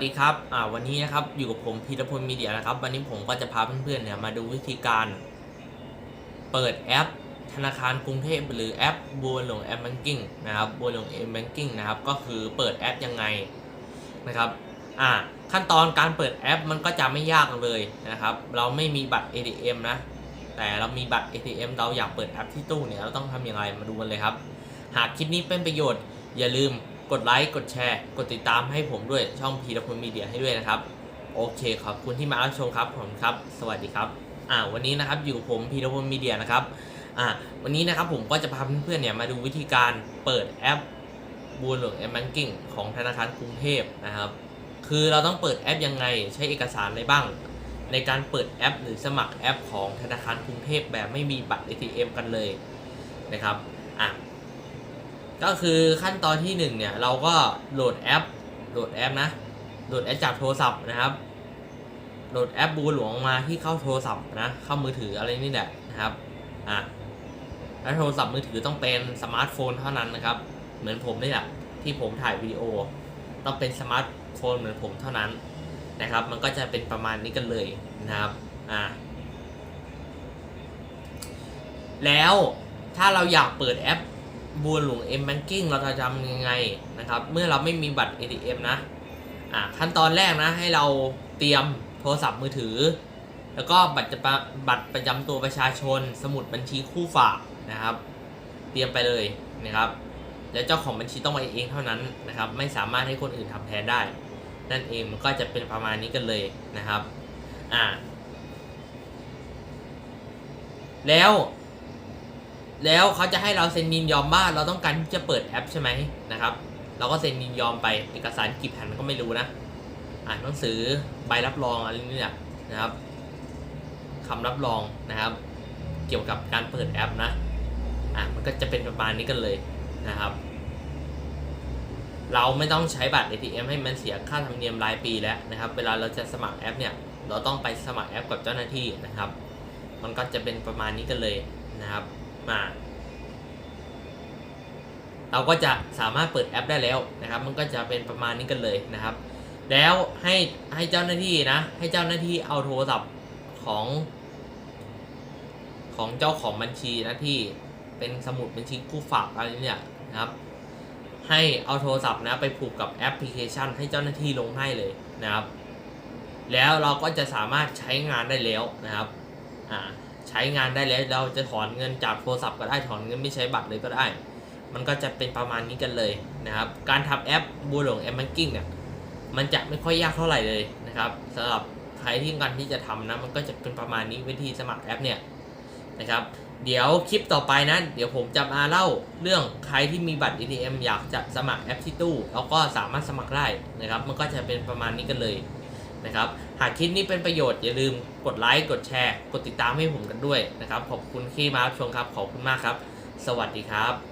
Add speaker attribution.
Speaker 1: วัสดีครับอ่าวันนี้นะครับอยู่กับผมพีรพลมีเดียนะครับ วันนี้ผมก็จะพาเพื่อนๆเนี่ยมาดูวิธีการ เปิดแอป ธนาคารกรุงเทพหรือแอปบัวหลวงแอปแบงกิ้งนะครับบัวหลวงเอ็มแบงกิ้งนะครับก็คือเปิดแอปยังไงนะครับอ่าขั้นตอนการเปิดแอปมันก็จะไม่ยากเลยนะครับ เราไม่มีบัตร ATM นะ แต่เรามีบัตร ATM เราอยากเปิดแอปที่ตู้เนี่ยเราต้องทำยังไงมาดูกันเลยครับ หากคลิปนี้เป็นประโยชน์อย่าลืม กดไลค์ กดแชร์ กดติดตามให้ผมด้วยช่องพีรพลมีเดียให้ด้วยนะครับ โอเคขอบคุณที่มารับชมครับผมครับ สวัสดีครับอ่าวันนี้นะครับอยู่กับผมพีรพลมีเดียนะครับอ่าวันนี้นะครับผมก็จะพาเพื่อนๆเนี่ยมาดูวิธีการเปิดแอปบัวหลวงแอปแบงกิ้งของธนาคารกรุงเทพนะครับ คือเราต้องเปิดแอปยังไงใช้เอกสารอะไรบ้าง ในการเปิดแอป หรือสมัครแอปของธนาคารกรุงเทพแบบไม่มีบัตร ATM กันเลยนะครับอะ ก็คือขั้นตอนที่หนึ่งเนี่ยเราก็โหลดแอปโหลดแอปนะโหลดแอปจากโทรศัพท์นะครับโหลดแอปบูหลวงมาที่เข้าโทรศัพท์นะเข้ามือถืออะไรนี่แหละนะครับอะแล้วโทรศัพท์มือถือต้องเป็นสมาร์ทโฟนเท่านั้นนะครับ เหมือนผมนี่แหละที่ผมถ่ายวิดีโอ ต้องเป็นสมาร์ทโฟนเหมือนผมเท่านั้นนะครับ มันก็จะเป็นประมาณนี้กันเลยนะครับอะแล้วถ้าเราอยากเปิดแอป บัวหลวง M Banking เราจะทำยังไงนะครับ เมื่อเราไม่มีบัตร ATM นะอะขั้นตอนแรกนะ ให้เราเตรียมโทรศัพท์มือถือ แล้วก็บัตรประบัตรประจำตัวประชาชน สมุดบัญชีคู่ฝากนะครับ เตรียมไปเลยนะครับ แล้วเจ้าของบัญชีต้องไปเองเท่านั้นนะครับ ไม่สามารถให้คนอื่นทำแทนได้ นั่นเองมันก็จะเป็นประมาณนี้กันเลยนะครับอ่าแล้ว แล้วเขาจะให้เราเซ็นยินยอมว่าเราต้องการที่จะเปิดแอปใช่ไหมนะครับ เราก็เซ็นยินยอมไปเอกสารกี่แผ่นก็ไม่รู้นะ อ่านหนังสือใบรับรองอะไรนี่แหละนะครับคำรับรองนะครับ เกี่ยวกับการเปิดแอปนะอะมันก็จะเป็นประมาณนี้กันเลยนะครับ เราไม่ต้องใช้บัตร ATM ให้มันเสียค่าธรรมเนียมรายปีแล้วนะครับ เวลาเราจะสมัครแอปเนี่ยเราต้องไปสมัครแอปกับเจ้าหน้าที่นะครับ มันก็จะเป็นประมาณนี้กันเลยนะครับ มา เราก็จะสามารถเปิดแอปได้แล้วนะครับ มันก็จะเป็นประมาณนี้กันเลยนะครับ แล้วให้ให้เจ้าหน้าที่นะ ให้เจ้าหน้าที่เอาโทรศัพท์ของของเจ้าของบัญชีนะที่เป็นสมุดบัญชีกู้ฝากอะไรเนี่ยนะครับให้เอาโทรศัพท์นะไปผูกกับแอปพลิเคชัน ให้เจ้าหน้าที่ลงให้เลยนะครับ แล้วเราก็จะสามารถใช้งานได้แล้วนะครับ อ่า ใช้งานได้แล้วเราจะถอนเงินจากโทรศัพท์ก็ได้ถอนเงินไม่ใช้บัตรเลยก็ได้ มันก็จะเป็นประมาณนี้กันเลยนะครับ การทำแอปบัวหลวงแอปแบงกิ้งเนี่ยมันจะไม่ค่อยยากเท่าไหร่เลยนะครับสำหรับใครที่ต้องการที่จะทำนะมันก็จะเป็นประมาณนี้วิธีสมัครแอปเนี่ยนะครับเดี๋ยวคลิปต่อไปนะ เดี๋ยวผมจะมาเล่าเรื่องใครที่มีบัตร ATM อยากจะสมัครแอปที่ตู้ แล้วก็สามารถสมัครได้นะครับ มันก็จะเป็นประมาณนี้กันเลย นะครับ หากคลิปนี้เป็นประโยชน์อย่าลืมกดไลค์ กดแชร์ กดติดตามให้ผมกันด้วยนะครับ ขอบคุณที่มารับชมครับ ขอบคุณมากครับ สวัสดีครับ